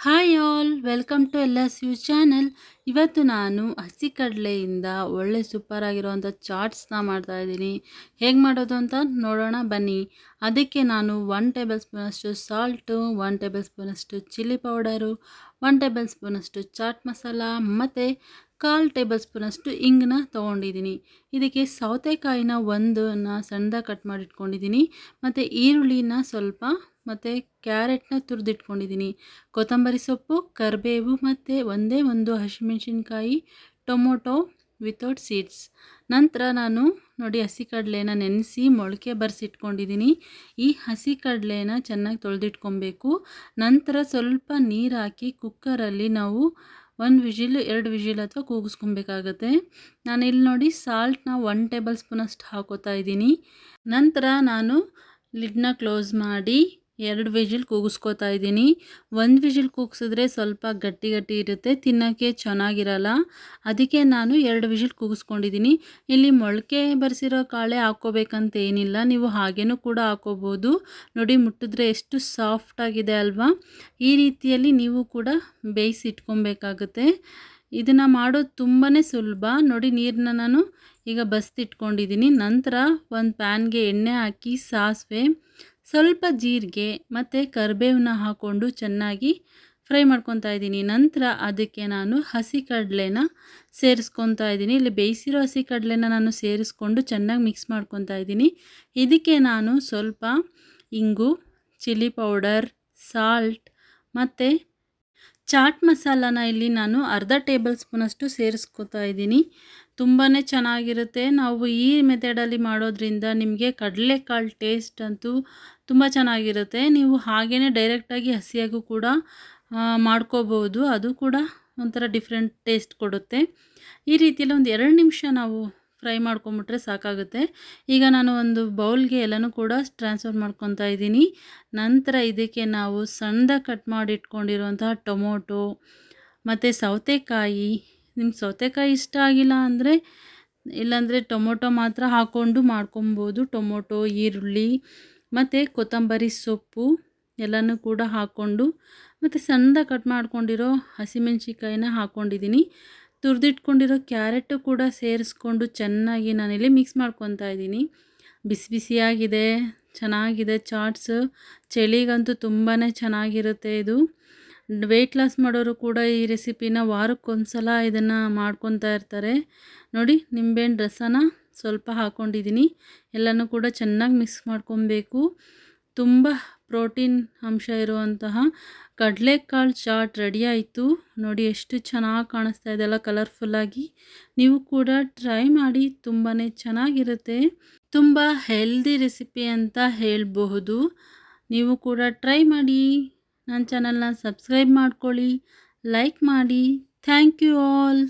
Hi all welcome to L S U channel ಇವತ್ತು ನಾನು ಹಸಿ ಕಡಲೆಯಿಂದ ಒಳ್ಳೆ ಸೂಪರ್ ಆಗಿರೋವಂಥ ಚಾಟ್ಸ್ನ ಮಾಡ್ತಾ ಇದ್ದೀನಿ. ಹೇಗೆ ಮಾಡೋದು ಅಂತ ನೋಡೋಣ, ಬನ್ನಿ. ಅದಕ್ಕೆ ನಾನು ಒನ್ ಟೇಬಲ್ ಸ್ಪೂನಷ್ಟು ಸಾಲ್ಟು ಒನ್ ಟೇಬಲ್ ಸ್ಪೂನಷ್ಟು ಚಿಲ್ಲಿ ಪೌಡರು ಒನ್ ಟೇಬಲ್ ಸ್ಪೂನಷ್ಟು ಚಾಟ್ ಮಸಾಲ ಮತ್ತು ಕಾಲು ಟೇಬಲ್ ಸ್ಪೂನಷ್ಟು ಇಂಗನ್ನ ತೊಗೊಂಡಿದ್ದೀನಿ. ಇದಕ್ಕೆ ಸೌತೆಕಾಯಿನ ಒಂದನ್ನು ಸಣ್ಣದಾಗಿ ಕಟ್ ಮಾಡಿ ಇಟ್ಕೊಂಡಿದ್ದೀನಿ ಮತ್ತು ಈರುಳ್ಳಿನ ಸ್ವಲ್ಪ, ಮತ್ತು ಕ್ಯಾರೆಟ್ನ ತುರಿದಿಟ್ಕೊಂಡಿದ್ದೀನಿ. ಕೊತ್ತಂಬರಿ ಸೊಪ್ಪು, ಕರಿಬೇವು ಮತ್ತು ಒಂದೇ ಒಂದು ಹಸಿಮೆಣಸಿನ್ಕಾಯಿ, ಟೊಮೊಟೊ ವಿತೌಟ್ ಸೀಡ್ಸ್. ನಂತರ ನಾನು ನೋಡಿ ಹಸಿ ಕಡಲೆನ ನೆನೆಸಿ ಮೊಳಕೆ ಬರೆಸಿಟ್ಕೊಂಡಿದ್ದೀನಿ. ಈ ಹಸಿ ಕಡಲೆನ ಚೆನ್ನಾಗಿ ತೊಳೆದಿಟ್ಕೊಬೇಕು. ನಂತರ ಸ್ವಲ್ಪ ನೀರು ಹಾಕಿ ಕುಕ್ಕರಲ್ಲಿ ನಾವು ಒಂದು ವಿಜಿಲ್, ಎರಡು ವಿಜಿಲ್ ಅಥವಾ ಕೂಗಿಸ್ಕೊಬೇಕಾಗತ್ತೆ. ನಾನು ಇಲ್ಲಿ ನೋಡಿ ಸಾಲ್ಟ್ನ ಒನ್ ಟೇಬಲ್ ಸ್ಪೂನಷ್ಟು ಹಾಕೋತಾ ಇದ್ದೀನಿ. ನಂತರ ನಾನು ಲಿಡ್ನ ಕ್ಲೋಸ್ ಮಾಡಿ ಎರಡು ವಿಜಿಲ್ ಕೂಗಿಸ್ಕೋತಾ ಇದ್ದೀನಿ. ಒಂದು ವಿಜಿಲ್ ಕೂಗಿಸಿದ್ರೆ ಸ್ವಲ್ಪ ಗಟ್ಟಿ ಗಟ್ಟಿ ಇರುತ್ತೆ, ತಿನ್ನೋಕ್ಕೆ ಚೆನ್ನಾಗಿರಲ್ಲ. ಅದಕ್ಕೆ ನಾನು ಎರಡು ವಿಜಿಲ್ ಕೂಗಿಸ್ಕೊಂಡಿದ್ದೀನಿ. ಇಲ್ಲಿ ಮೊಳಕೆ ಬರೆಸಿರೋ ಕಾಳೆ ಹಾಕ್ಕೋಬೇಕಂತ ಏನಿಲ್ಲ, ನೀವು ಹಾಗೇನೂ ಕೂಡ ಹಾಕೋಬೋದು ನೋಡಿ, ಮುಟ್ಟಿದ್ರೆ ಎಷ್ಟು ಸಾಫ್ಟಾಗಿದೆ ಅಲ್ವಾ? ಈ ರೀತಿಯಲ್ಲಿ ನೀವು ಕೂಡ ಬೇಯಿಸಿ ಇಟ್ಕೊಬೇಕಾಗುತ್ತೆ. ಇದನ್ನು ಮಾಡೋದು ತುಂಬಾ ಸುಲಭ. ನೋಡಿ ನೀರನ್ನ ನಾನು ಈಗ ಬಸ್ತಿಟ್ಕೊಂಡಿದ್ದೀನಿ. ನಂತರ ಒಂದು ಪ್ಯಾನ್ಗೆ ಎಣ್ಣೆ ಹಾಕಿ ಸಾಸಿವೆ. ಸ್ವಲ್ಪ ಜೀರಿಗೆ ಮತ್ತು ಕರಿಬೇವನ್ನ ಹಾಕ್ಕೊಂಡು ಚೆನ್ನಾಗಿ ಫ್ರೈ ಮಾಡ್ಕೊತಾ ಇದ್ದೀನಿ. ನಂತರ ಅದಕ್ಕೆ ನಾನು ಹಸಿ ಕಡಲೆನ ಸೇರಿಸ್ಕೊತಾ ಇದ್ದೀನಿ. ಇಲ್ಲಿ ಬೇಯಿಸಿರೋ ಹಸಿ ಕಡಲೆನ ನಾನು ಸೇರಿಸ್ಕೊಂಡು ಚೆನ್ನಾಗಿ ಮಿಕ್ಸ್ ಮಾಡ್ಕೊತಾ ಇದ್ದೀನಿ. ಇದಕ್ಕೆ ನಾನು ಸ್ವಲ್ಪ ಇಂಗು, ಚಿಲ್ಲಿ ಪೌಡರ್, ಸಾಲ್ಟ್ ಮತ್ತು ಚಾಟ್ ಮಸಾಲಾನ ಇಲ್ಲಿ ನಾನು ಅರ್ಧ ಟೇಬಲ್ ಸ್ಪೂನಷ್ಟು ಸೇರಿಸ್ಕೊತಾ ಇದ್ದೀನಿ. ತುಂಬಾ ಚೆನ್ನಾಗಿರುತ್ತೆ. ನಾವು ಈ ಮೆಥಡಲ್ಲಿ ಮಾಡೋದ್ರಿಂದ ನಿಮಗೆ ಕಡಲೆಕಾಳು ಟೇಸ್ಟ್ ಅಂತೂ ತುಂಬ ಚೆನ್ನಾಗಿರುತ್ತೆ. ನೀವು ಹಾಗೇ ಡೈರೆಕ್ಟಾಗಿ ಹಸಿಯಾಗೂ ಕೂಡ ಮಾಡ್ಕೋಬೋದು. ಅದು ಕೂಡ ಒಂಥರ ಡಿಫ್ರೆಂಟ್ ಟೇಸ್ಟ್ ಕೊಡುತ್ತೆ. ಈ ರೀತಿಯಲ್ಲಿ ಒಂದು ಎರಡು ನಿಮಿಷ ನಾವು ಫ್ರೈ ಮಾಡ್ಕೊಂಬಿಟ್ರೆ ಸಾಕಾಗುತ್ತೆ. ಈಗ ನಾನು ಒಂದು ಬೌಲ್ಗೆ ಎಲ್ಲನೂ ಕೂಡ ಟ್ರಾನ್ಸ್ಫರ್ ಮಾಡ್ಕೊತಾ ಇದ್ದೀನಿ. ನಂತರ ಇದಕ್ಕೆ ನಾವು ಸಣ್ಣದಾಗಿ ಕಟ್ ಮಾಡಿ ಇಟ್ಕೊಂಡಿರುವಂತಹ ಟೊಮೊಟೊ, ಮತ್ತು ಸೌತೆಕಾಯಿ. ನಿಮ್ಗೆ ಸೌತೆಕಾಯಿ ಇಷ್ಟ ಆಗಿಲ್ಲ ಅಂದರೆ, ಇಲ್ಲಾಂದರೆ ಟೊಮೊಟೊ ಮಾತ್ರ ಹಾಕ್ಕೊಂಡು ಮಾಡ್ಕೊಬೋದು. ಟೊಮೊಟೊ, ಈರುಳ್ಳಿ, ಮತ್ತು ಕೊತ್ತಂಬರಿ ಸೊಪ್ಪು ಎಲ್ಲನೂ ಕೂಡ ಹಾಕ್ಕೊಂಡು, ಮತ್ತು ಸಣ್ಣದಾಗಿ ಕಟ್ ಮಾಡ್ಕೊಂಡಿರೋ ಹಸಿಮೆಣ್ಸಿಕಾಯಿನ ಹಾಕ್ಕೊಂಡಿದ್ದೀನಿ. ತುರಿದಿಟ್ಕೊಂಡಿರೋ ಕ್ಯಾರೆಟು ಕೂಡ ಸೇರಿಸ್ಕೊಂಡು ಚೆನ್ನಾಗಿ ನಾನಿಲ್ಲಿ ಮಿಕ್ಸ್ ಮಾಡ್ಕೊತಾ ಇದ್ದೀನಿ. ಬಿಸಿ ಬಿಸಿಯಾಗಿದೆ, ಚೆನ್ನಾಗಿದೆ ಚಾಟ್ಸ್. ಚಳಿಗಂತೂ ತುಂಬಾ ಚೆನ್ನಾಗಿರುತ್ತೆ ಇದು. ವೆಯ್ಟ್ ಲಾಸ್ ಮಾಡೋರು ಕೂಡ ಈ ರೆಸಿಪಿನ ವಾರಕ್ಕೊಂದ್ಸಲ ಇದನ್ನು ಮಾಡ್ಕೊತಾ ಇರ್ತಾರೆ. ನೋಡಿ, ನಿಂಬೆಹಣ್ಣು ರಸನ ಸ್ವಲ್ಪ ಹಾಕ್ಕೊಂಡಿದ್ದೀನಿ ಎಲ್ಲನೂ ಕೂಡ ಚೆನ್ನಾಗಿ ಮಿಕ್ಸ್ ಮಾಡ್ಕೊಬೇಕು. ತುಂಬ ಪ್ರೋಟೀನ್ ಅಂಶ ಇರುವಂತಹ ಕಡಲೆಕಾಳು ಚಾಟ್ ರೆಡಿ ಆಯಿತು. ನೋಡಿ ಎಷ್ಟು ಚೆನ್ನಾಗಿ ಕಾಣಿಸ್ತಾ ಇದೆಲ್ಲ ಕಲರ್ಫುಲ್ಲಾಗಿ ನೀವು ಕೂಡ ಟ್ರೈ ಮಾಡಿ ತುಂಬಾ ಚೆನ್ನಾಗಿರುತ್ತೆ. ತುಂಬ ಹೆಲ್ದಿ ರೆಸಿಪಿ ಅಂತ ಹೇಳಬಹುದು. ನೀವು ಕೂಡ ಟ್ರೈ ಮಾಡಿ. ನನ್ನ ಚಾನಲ್ನ ಸಬ್ಸ್ಕ್ರೈಬ್ ಮಾಡ್ಕೊಳ್ಳಿ ಲೈಕ್ ಮಾಡಿ. Thank you all